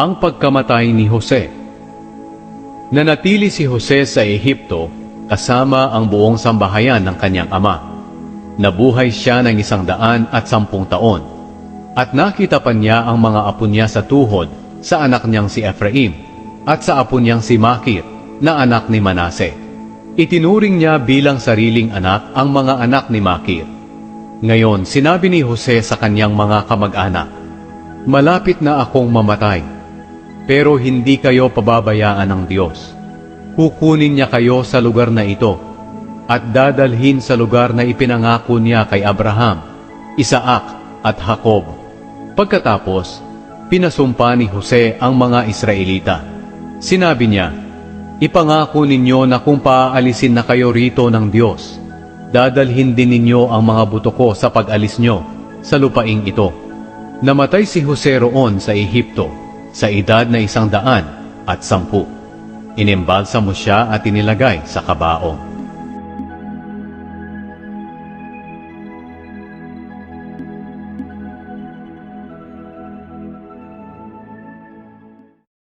Ang pagkamatay ni Jose Nanatili si Jose sa Ehipto kasama ang buong sambahayan ng kanyang ama. Nabuhay siya ng isang daan at sampung taon. At nakita pa niya ang mga apo niya sa tuhod sa anak niyang si Ephraim at sa apo niyang si Makir na anak ni Manase. Itinuring niya bilang sariling anak ang mga anak ni Makir. Ngayon, sinabi ni Jose sa kanyang mga kamag-anak, Malapit na akong mamatay, pero hindi kayo pababayaan ng Diyos. Kukunin niya kayo sa lugar na ito at dadalhin sa lugar na ipinangako niya kay Abraham, Isaac at Jacob. Pagkatapos, pinasumpa ni Jose ang mga Israelita. Sinabi niya, Ipangako ninyo na kung paaalisin na kayo rito ng Diyos, dadalhin din ninyo ang mga buto ko sa pag-alis nyo sa lupaing ito. Namatay si Jose roon sa Ehipto sa edad na isang daan at sampu. Inimbalsa mo siya at inilagay sa kabaong.